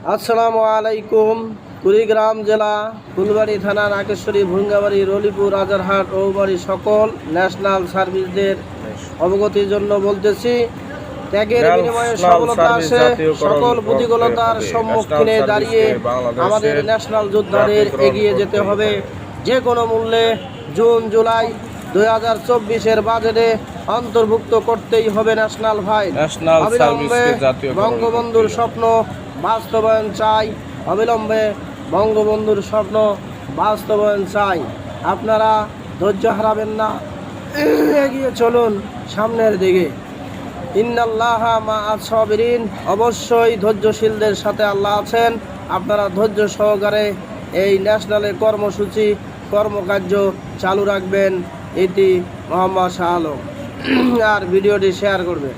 আসসালামু আলাইকুম কুড়িগ্রাম জেলা ফুলবাড়ি থানা নাকেশ্বরী ভুঙ্গাবাড়ি রলিপুর রাজারহাট ঔবাড়ি সকল ন্যাশনাল সার্ভিসদের অবগতির জন্য বলতেছি ত্যাগের বিনিময়ে সফলতা আসে সকল প্রতিকূলতার সম্মুখীনে দাঁড়িয়ে আমাদের ন্যাশনাল যোদ্ধাদের এগিয়ে যেতে হবে। যে কোনো মূল্যে জুন জুলাই দুই হাজার চব্বিশের বাজেটে অন্তর্ভুক্ত করতেই হবে ন্যাশনাল ভাই বঙ্গবন্ধুর স্বপ্ন বাস্তবায়ন চাই। অবিলম্বে বঙ্গবন্ধুর স্বপ্ন বাস্তবায়ন চাই। আপনারা ধৈর্য হারাবেন না। এগিয়ে চলুন সামনের দিকে। ইন্নাল্লাহ মা আসবিরিন অবশ্যই ধৈর্যশীলদের সাথে আল্লাহ আছেন। আপনারা ধৈর্য সহকারে এই ন্যাশনালের কর্মসূচি, কর্মকার্য চালু রাখবেন। এটি মোহাম্মদ শাহ আলম। আর ভিডিওটি শেয়ার করবেন।